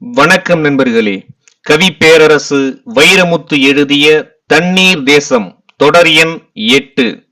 வணக்கம் நண்பர்களே. கவி பேரரசு வைரமுத்து எழுதிய தண்ணீர் தேசம் தொடர் எண் எட்டு.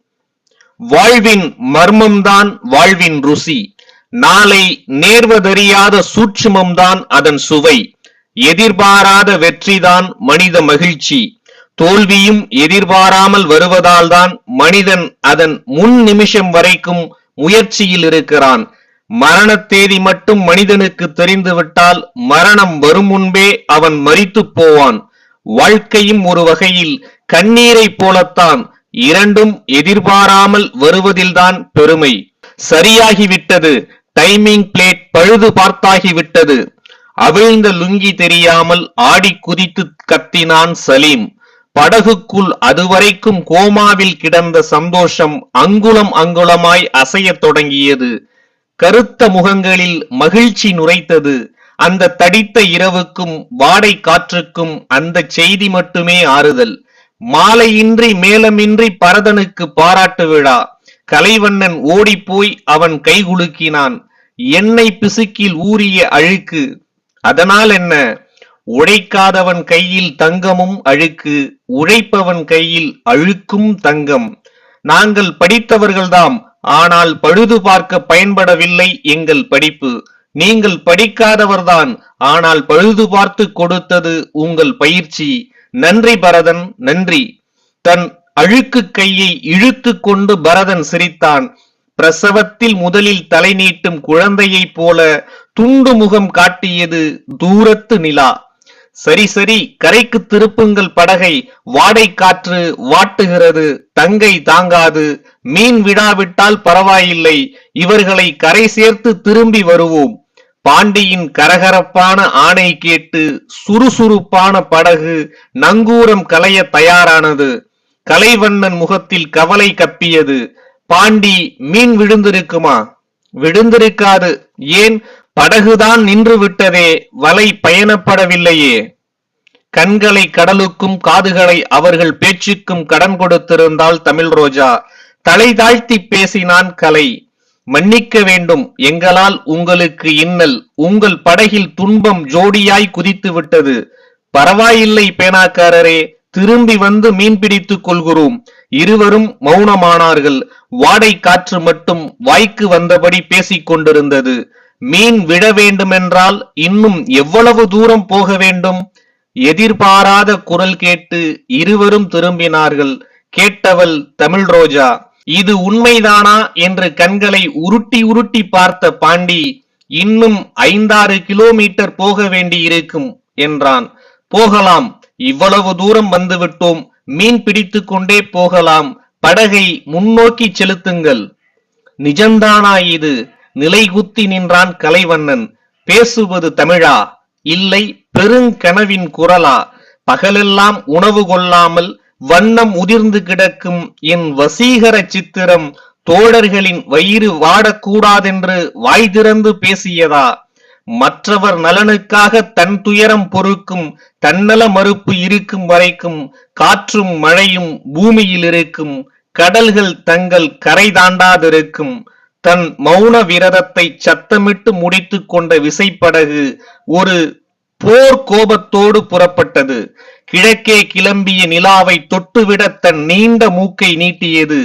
வாழ்வின் மர்மம்தான் வாழ்வின் ருசி. நாளை நேர்வதறியாத சூட்சுமம்தான் அதன் சுவை. எதிர்பாராத வெற்றிதான் மனித மகிழ்ச்சி. தோல்வியும் எதிர்பாராமல் வருவதால்தான் மனிதன் அதன் முன் நிமிஷம் வரைக்கும் முயற்சியில் இருக்கிறான். மரண தேதி மட்டும் மனிதனுக்கு தெரிந்துவிட்டால் மரணம் வரும் முன்பே அவன் மரித்துப் போவான். வாழ்க்கையும் ஒரு வகையில் கண்ணீரை போலத்தான் இரண்டும் எதிர்பாராமல் வருவதில்தான் பெருமை. சரியாகிவிட்டது. டைமிங் பிளேட் பழுது பார்த்தாகிவிட்டது. அவிழ்ந்த லுங்கி தெரியாமல் ஆடி குதித்து கத்தினான் சலீம். படகுக்குள் அதுவரைக்கும் கோமாவில் கிடந்த சந்தோஷம் அங்குலம் அங்குலமாய் அசையத் தொடங்கியது. கருத்த முகங்களில் மகிழ்ச்சி நுரைத்தது. அந்த தடித்த இரவுக்கும் வாடை காற்றுக்கும் அந்த செய்தி மட்டுமே ஆறுதல். மாலையின்றி மேலமின்றி பரதனுக்கு பாராட்டு விழா. கலைவண்ணன் ஓடிப்போய் அவன் கைகுலுக்கினான் எண்ணெய் பிசுக்கில் ஊறிய அழுக்கு. அதனால் என்ன? உழைக்காதவன் கையில் தங்கமும் அழுக்கு. உழைப்பவன் கையில் அழுக்கும் தங்கம். நாங்கள் படித்தவர்கள்தாம். ஆனால் பழுது பார்க்க பயன்படவில்லை எங்கள் படிப்பு. நீங்கள் படிக்காதவர்தான் ஆனால் பழுது பார்த்து கொடுத்தது உங்கள் பயிற்சி. நன்றி பரதன் நன்றி. தன் அழுக்கு கையை இழுத்து கொண்டு பரதன் சிரித்தான். பிரசவத்தில் முதலில் தலை நீட்டும் குழந்தையைப் போல துண்டு முகம் காட்டியது தூரத்து நிலா. சரி சரி கரைக்கு திருப்புங்கள் படகை. வாடை காற்று வாட்டுகிறது தங்கை தாங்காது. மீன் விடாவிட்டால் பரவாயில்லை இவர்களை கரை சேர்த்து திரும்பி வருவோம். பாண்டியின் கரகரப்பான ஆணை கேட்டு சுறுசுறுப்பான படகு நங்கூரம் கலைய தயாரானது. கலைவண்ணன் முகத்தில் கவலை கப்பியது. பாண்டி மீன் விழுந்திருக்குமா? விழுந்திருக்காது. ஏன்? படகுதான் நின்று விட்டதே வலை பயணப்படவில்லையே. கண்களை கடலுக்கும் காதுகளை அவர்கள் பேச்சுக்கும் கடன் கொடுத்திருந்தால் தமிழ் ரோஜா. தலை தாழ்த்தி பேசினான் கலை. மன்னிக்க வேண்டும் எங்களால் உங்களுக்கு இன்னல். உங்கள் படகில் துன்பம் ஜோடியாய் குதித்து விட்டது பரவாயில்லை பேனாக்காரரே திரும்பி வந்து மீன்பிடித்துக் கொள்கிறோம். இருவரும் மௌனமானார்கள். வாடை காற்று மட்டும் வாய்க்கு வந்தபடி பேசிக் கொண்டிருந்தது. மீன் விட வேண்டுமென்றால் இன்னும் எவ்வளவு தூரம் போக வேண்டும்? எதிர்பாராத குரல் கேட்டு இருவரும் திரும்பினார்கள். கேட்டவள் தமிழ் ரோஜா இது உண்மைதானா? என்று கண்களை உருட்டி உருட்டி பார்த்த பாண்டி இன்னும் ஐந்தாறு கிலோமீட்டர் போக வேண்டியிருக்கும் என்றான். போகலாம் இவ்வளவு தூரம் வந்துவிட்டோம். மீன் பிடித்து கொண்டே போகலாம். படகை முன்னோக்கி செலுத்துங்கள். நிஜம்தானா இது? நிலைகுத்தி நின்றான் கலைவண்ணன். பேசுவது தமிழா? இல்லை பெருங்கனவின் குரலா? பகலெல்லாம் உணவு கொள்ளாமல் வண்ணம் உதிர்ந்து கிடக்கும் என் வசீகர சித்திரம் தோழர்களின் வயிறு வாடக்கூடாதென்று வாய் திறந்து பேசியதா? மற்றவர் நலனுக்காக தன் துயரம் பொறுக்கும் தன்னல மறுப்பு இருக்கும் வரைக்கும் காற்றும் மழையும் பூமியில் இருக்கும் கடல்கள் தங்கள் கரை தாண்டாதிருக்கும். தன் மௌன விரதத்தை சத்தமிட்டு முடித்துக் கொண்ட விசைப்படகு ஒரு போர் கோபத்தோடு புறப்பட்டது. கிழக்கே கிளம்பிய நிலாவை தொட்டுவிட தன் நீண்ட மூக்கை நீட்டியது.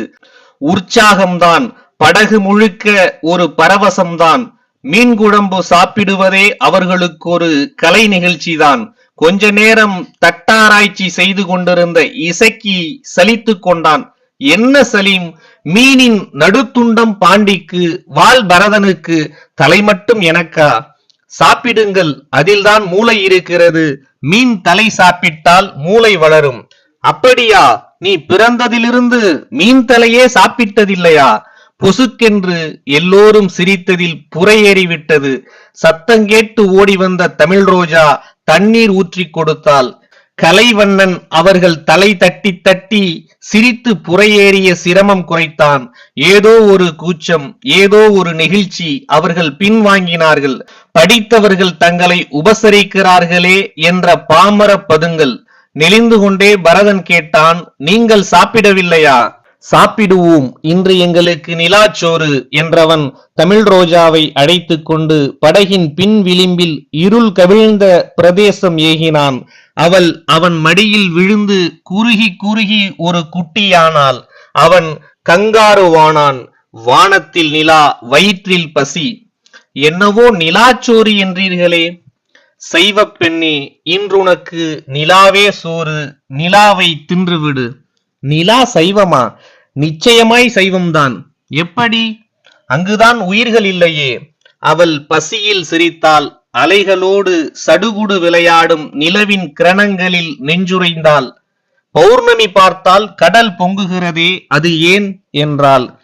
உற்சாகம்தான். படகு முழுக்க ஒரு பரவசம்தான். மீன் குழம்பு சாப்பிடுவதே அவர்களுக்கு ஒரு கலை நிகழ்ச்சிதான். கொஞ்ச நேரம் தட்டாராய்ச்சி செய்து கொண்டிருந்த இசக்கி சலித்து கொண்டான். என்ன சலீம்? மீனின் நடுத்துண்டம் பாண்டிக்கு வால் பரதனுக்கு தலை மட்டும் எனக்கா? சாப்பிடுங்கள் அதில்தான் மூளை இருக்கிறது. மீன் தலை சாப்பிட்டால் மூளை வளரும். அப்படியா? நீ பிறந்ததிலிருந்து மீன் தலையே சாப்பிட்டதில்லையா? பொசுக்கென்று எல்லோரும் சிரித்ததில் புறையேறிவிட்டது. சத்தம் கேட்டு ஓடி வந்த தமிழ் ரோஜா தண்ணீர் ஊற்றி கொடுத்தாள். கலைவண்ணன் அவர்கள் தலை தட்டி தட்டி சிரித்து புறையேறிய சிரமம் குறைத்தான். ஏதோ ஒரு கூச்சம் ஏதோ ஒரு நெகிழ்ச்சி அவர்கள் பின்வாங்கினார்கள். படித்தவர்கள் தங்களை உபசரிக்கிறார்களே என்ற பாமர பதுங்கள் நெளிந்து கொண்டே பரதன் கேட்டான் நீங்கள் சாப்பிடவில்லையா? சாப்பிடுவோம். இன்று எங்களுக்கு நிலாச்சோறு என்றவன் தமிழ் ரோஜாவை அழைத்து கொண்டு படகின் பின் விளிம்பில் இருள் கவிழ்ந்த பிரதேசம் ஏகினான். அவள் அவன் மடியில் விழுந்து குறுகி குறுகி ஒரு குட்டியானாள். அவன் கங்காருவானான். வானத்தில் நிலா வயிற்றில் பசி. என்னவோ நிலாச்சோறு என்றீர்களே. சைவப் பெண்ணே இன்றுனக்கு நிலாவே சோறு. நிலாவை தின்றுவிடு நிலா சைவமா? நிச்சயமாய் சைவம்தான் எப்படி? அங்குதான் உயிர்கள் இல்லையே. அவள் பசியில் சிரித்தாள். அலைகளோடு சடுகுடு விளையாடும் நிலவின் கிரணங்களில் நெஞ்சுரைந்தாள். பௌர்ணமி பார்த்தால் கடல் பொங்குகிறதே அது ஏன் என்றாள்.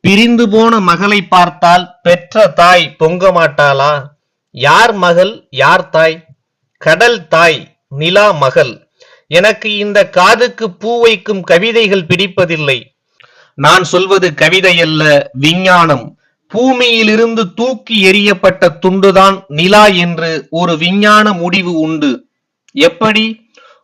பிரிந்து போன மகளை பார்த்தால் பெற்ற தாய் பொங்க மாட்டாளா? யார் மகள் யார் தாய்? கடல் தாய் நிலா மகள். எனக்கு இந்த காதுக்கு பூ வைக்கும் கவிதைகள் பிடிப்பதில்லை. நான் சொல்வது கவிதை அல்ல விஞ்ஞானம். பூமியிலிருந்து தூக்கி எறியப்பட்ட துண்டுதான் நிலா என்று ஒரு விஞ்ஞான முடிவு உண்டு. எப்படி?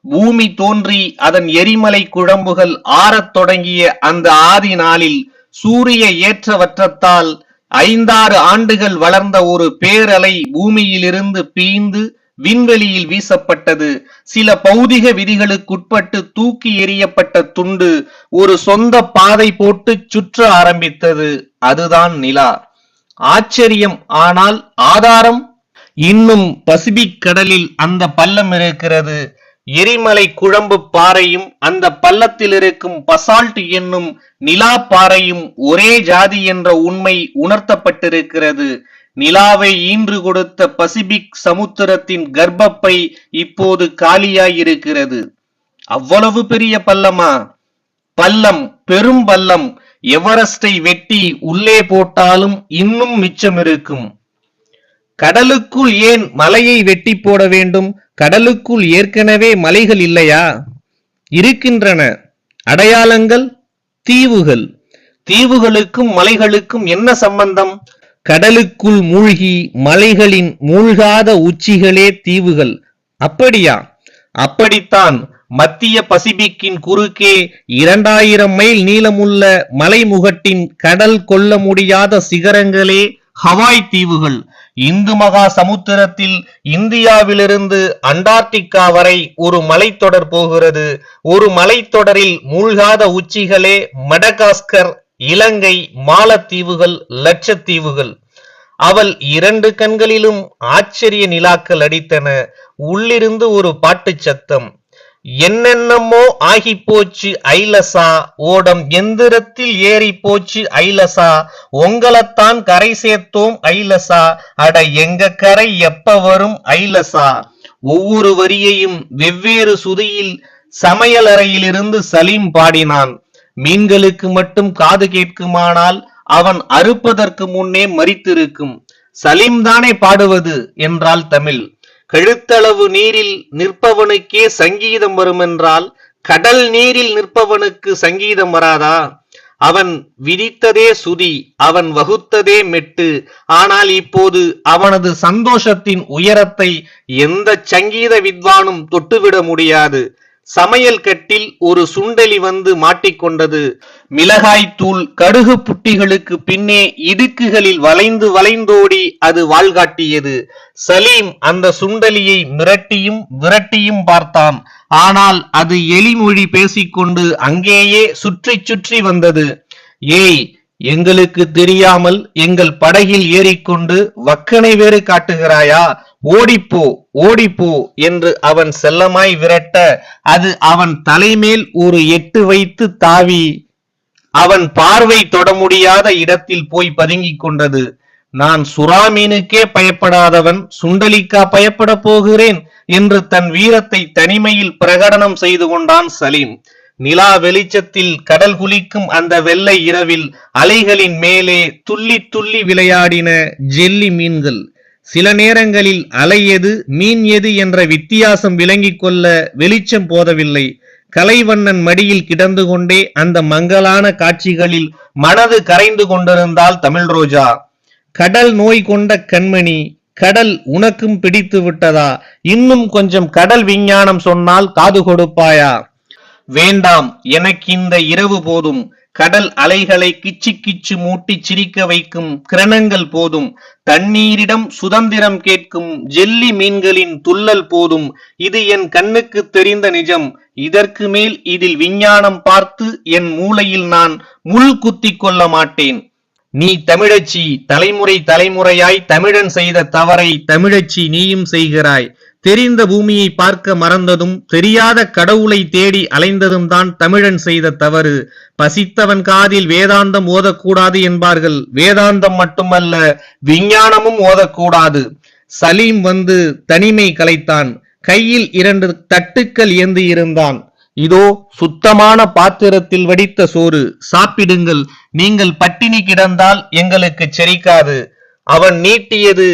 பூமி தோன்றி அதன் எரிமலை குழம்புகள் ஆறத் தொடங்கிய அந்த ஆதி நாளில் சூரிய ஏற்றவற்றத்தால் ஐந்தாறு ஆண்டுகள் வளர்ந்த ஒரு பேரலை பூமியிலிருந்து பீந்து விண்வெளியில் வீசப்பட்டது. சில பௌதிக விதிகளுக்குட்பட்டு தூக்கி எறியப்பட்ட துண்டு ஒரு சொந்த பாதை போட்டு சுற்ற ஆரம்பித்தது. அதுதான் நிலா. ஆச்சரியம். ஆனால் ஆதாரம்? இன்னும் பசிபிக் கடலில் அந்த பள்ளம் இருக்கிறது. எரிமலை குழம்பு பாறையும் அந்த பள்ளத்தில் இருக்கும் பசால்ட் என்னும் நிலா பாறையும் ஒரே ஜாதி என்ற உண்மை உணர்த்தப்பட்டிருக்கிறது. நிலாவை ஈன்று கொடுத்த பசிபிக் சமுத்திரத்தின் கர்ப்பப்பை இப்போது காலியாயிருக்கிறது. அவ்வளவு பெரிய பள்ளமா? பள்ளம் பெரும் பள்ளம். எவரெஸ்டை வெட்டி உள்ளே போட்டாலும் இன்னும் மிச்சம் இருக்கும் கடலுக்குள் ஏன் மலையை வெட்டி போட வேண்டும்? கடலுக்குள் ஏற்கனவே மலைகள் இல்லையா? இருக்கின்றன. அடையாளங்கள் தீவுகள். தீவுகளுக்கும் மலைகளுக்கும் என்ன சம்பந்தம்? கடலுக்குள் மூழ்கி மலைகளின் மூழ்காத உச்சிகளே தீவுகள். அப்படியா? அப்படித்தான் மத்திய பசிபிக்கின் குறுக்கே இரண்டாயிரம் மைல் நீளமுள்ள மலைமுகட்டின் கடல் கொள்ள முடியாத சிகரங்களே ஹவாய் தீவுகள். இந்து மகா சமுத்திரத்தில் இந்தியாவிலிருந்து அண்டார்டிகா வரை ஒரு மலைத்தொடர் போகிறது. ஒரு மலைத்தொடரில் மூழ்காத உச்சிகளே மடகாஸ்கர் இலங்கை மாலத்தீவுகள் லட்சத்தீவுகள். அவள் இரண்டு கண்களிலும் ஆச்சரிய நிலாக்கள் அடித்தன. உள்ளிருந்து ஒரு பாட்டுச் சத்தம். என்னென்னமோ ஆகி போச்சு ஐலசா ஓடம் எந்திரத்தில் ஏறி போச்சு ஐலசா உங்களைத்தான் கரை சேர்த்தோம் ஐலசா அட எங்க கரை எப்ப வரும் ஐலசா? ஒவ்வொரு வரியையும் வெவ்வேறு சுதியில் சமையலறையிலிருந்து சலீம் பாடினான். மீன்களுக்கு மட்டும் காது கேட்குமானால் அவன் அறுப்பதற்கு முன்னே மறித்திருக்கும் சலீம் தானே பாடுவது? என்றால் தமிழ். கழுத்தளவு நீரில் நிற்பவனுக்கே சங்கீதம் வருமென்றால் கடல் நீரில் நிற்பவனுக்கு சங்கீதம் வராதா? அவன் விதித்ததே சுதி அவன் வகுத்ததே மெட்டு. ஆனால் இப்போது அவனது சந்தோஷத்தின் உயரத்தை எந்த சங்கீத வித்வானும் தொட்டுவிட முடியாது. சமையல் கட்டில் ஒரு சுண்டலி வந்து மாட்டிக்கொண்டது மிளகாய்த்தூள் கடுகு புட்டிகளுக்கு பின்னே இடுக்குகளில் வளைந்து வளைந்தோடி அது வாழ்காட்டியது சலீம் அந்த சுண்டலியை மிரட்டியும் விரட்டியும் பார்த்தான். ஆனால் அது எலிமொழி பேசிக்கொண்டு அங்கேயே சுற்றி சுற்றி வந்தது. ஏய் எங்களுக்கு தெரியாமல் எங்கள் படகில் ஏறிக்கொண்டு வக்கனை வேறு காட்டுகிறாயா? ஓடிப்போ ஓடிப்போ என்று அவன் செல்லமாய் விரட்ட அது அவன் தலைமேல் ஒரு எட்டு வைத்து தாவி அவன் பார்வை தொட முடியாத இடத்தில் போய் பதுங்கிக் கொண்டது. நான் சுறாமீனுக்கே பயப்படாதவன் சுண்டலிக்கா பயப்பட போகிறேன் என்று தன் வீரத்தை தனிமையில் பிரகடனம் செய்து கொண்டான் சலீம். நிலா வெளிச்சத்தில் கடல் குளிக்கும் அந்த வெள்ளை இரவில் அலைகளின் மேலே துள்ளி துள்ளி விளையாடின ஜெல்லி மீன்கள். சில நேரங்களில் அலை எது மீன் எது என்ற வித்தியாசம் விளங்கிக் கொள்ள வெளிச்சம் போதவில்லை. கலைவண்ணன் மடியில் கிடந்து கொண்டே அந்த மங்கலான காட்சிகளில் மனது கரைந்து கொண்டிருந்தாள் தமிழ் ரோஜா. கடல் நோய் கொண்ட கண்மணி கடல் உனக்கும் பிடித்து விட்டதா? இன்னும் கொஞ்சம் கடல் விஞ்ஞானம் சொன்னால் காது கொடுப்பாயா? வேண்டாம் எனக்கு இந்த இரவு போதும். கடல் அலைகளை கிச்சு கிச்சு மூட்டி சிரிக்க வைக்கும் கிரணங்கள் போதும். தண்ணீரிடம் சுதந்திரம் கேட்கும் ஜெல்லி மீன்களின் துள்ளல் போதும். இது என் கண்ணுக்கு தெரிந்த நிஜம். இதற்கு மேல் இதில் விஞ்ஞானம் பார்த்து என் மூளையில் நான் முள் குத்தி கொள்ள மாட்டேன். நீ தமிழச்சி தலைமுறை தலைமுறையாய் தமிழன் செய்த தவறை தமிழச்சி நீயும் செய்கிறாய். தெரிந்த பூமியை பார்க்க மறந்ததும் தெரியாத கடவுளை தேடி அலைந்ததும் தான் தமிழன் செய்த தவறு. பசித்தவன் காதில் வேதாந்தம் ஓதக்கூடாது என்பார்கள். வேதாந்தம் மட்டுமல்ல விஞ்ஞானமும் ஓதக்கூடாது. சலீம் வந்து தனிமை கலைத்தான். கையில் இரண்டு தட்டுக்கள் ஏந்தி இருந்தான். இதோ சுத்தமான பாத்திரத்தில் வடித்த சோறு. சாப்பிடுங்கள். நீங்கள் பட்டினி கிடந்தால் எங்களுக்கு செரிக்காது. அவன் நீட்டியது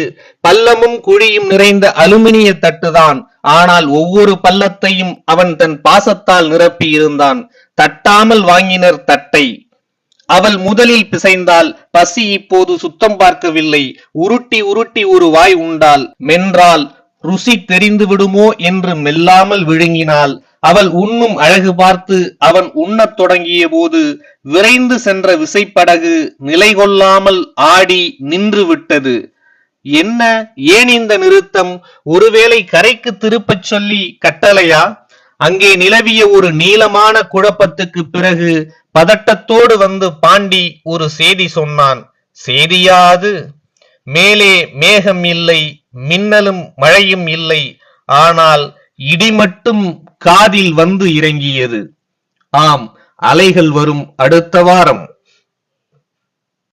பள்ளமும் குழியும் நிறைந்த அலுமினிய தட்டுதான். ஆனால் ஒவ்வொரு பள்ளத்தையும் அவன் தன் பாசத்தால் நிரப்பி இருந்தான் தட்டாமல் வாங்கினர் தட்டை. அவள் முதலில் பிசைந்தால் பசி இப்போது சுத்தம் பார்க்கவில்லை. உருட்டி உருட்டி ஒரு வாய் உண்டால் மென்றால் ருசி தெரிந்து விடுமோ என்று மெல்லாமல் விழுங்கினாள். அவள் உண்ணும் அழகு பார்த்து அவன் உண்ணத் தொடங்கிய போது விரைந்து சென்ற விசைப்படகு நிலை கொள்ளாமல் ஆடி நின்று விட்டது. என்ன? ஏன் இந்த நிறுத்தம்? ஒருவேளை கரைக்கு திருப்பச் சொல்லி கட்டளையா? அங்கே நிலவிய ஒரு நீளமான குழப்பத்துக்கு பிறகு பதட்டத்தோடு வந்து பாண்டி ஒரு செய்தி சொன்னான். செய்தியாது. மேலே மேகம் இல்லை மின்னலும் மழையும் இல்லை. ஆனால் இடி மட்டும் காதில் வந்து இறங்கியது. ஆம் அலைகள் வரும் அடுத்த வாரம்.